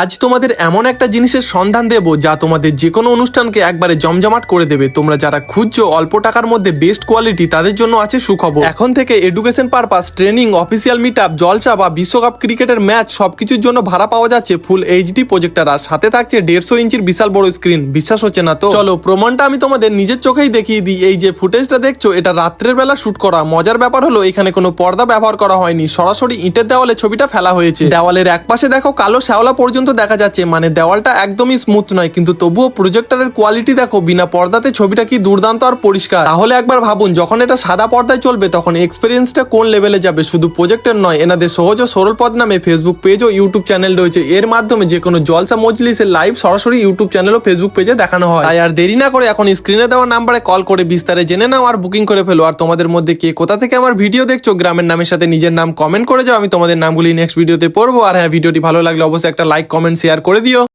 আজ তোমাদের এমন একটা জিনিসের সন্ধান দেব যা তোমাদের যে কোনো অনুষ্ঠানকে একবারে জমজমাট করে দেবে। তোমরা যারা খুঁজছো, অল্প টাকার মধ্যে বেস্ট কোয়ালিটি তাদের জন্য আছে সুখবর। এখন থেকে education purpose training official meet up জলসা বা বিশ্বকাপ ক্রিকেটের ম্যাচ সবকিছুর জন্য ভাড়া পাওয়া যাচ্ছে ফুল এইচডি প্রজেক্টর আর সাথে থাকছে দেড়শো ইঞ্চির বিশাল বড় স্ক্রিন বিশ্বাস হচ্ছে না তো? চলো, প্রমাণটা আমি তোমাদের নিজের চোখেই দেখিয়ে দিই। এই যে ফুটেজটা দেখছ, এটা রাত্রের বেলা শুট করা। মজার ব্যাপার হলো, এখানে কোনো পর্দা ব্যবহার করা হয়নি। সরাসরি ইটের দেওয়ালে ছবিটা ফেলা হয়েছে। দেওয়ালের এক পাশে দেখো, কালো শ্যাওলা পর্যন্ত দেখা যাচ্ছে মানে দেওয়ালটা একদমই স্মুথ নয়, কিন্তু তবুও প্রজেক্টরের কোয়ালিটি দেখো, বিনা পর্দাতে ছবিটা কি দুর্দান্ত আর পরিষ্কার। তাহলে একবার ভাবুন, যখন এটা সাদা পর্দায় চলবে, তখন এক্সপিরিয়েন্সটা কোন লেভেলে যাবে? শুধু প্রজেক্টর নয়, এনাদের সহজ ও সরল পদ নামে ফেসবুক পেজ ও ইউটিউব চ্যানেল রয়েছে। এর মাধ্যমে যে কোনো জলসা মজলিসের লাইভ সরাসরি ইউটিউব চ্যানেল ও ফেসবুক পেজে দেখানো হয়। তাই আর দেরি না করে এখন স্ক্রিনে দেওয়া নাম্বারে কল করে বিস্তারে জেনে নাও আর বুকিং করে ফেলো। আর তোমাদের মধ্যে কে কোথা থেকে আমার ভিডিও দেখছ, গ্রামের নামের সাথে নিজের নাম কমেন্ট করে যাও, আমি তোমাদের নামগুলি নেক্সট ভিডিওতে পড়ব। আর হ্যাঁ ভিডিওটি ভালো লাগলে অবশ্যই একটা লাইক কমেন্ট শেয়ার করে দিও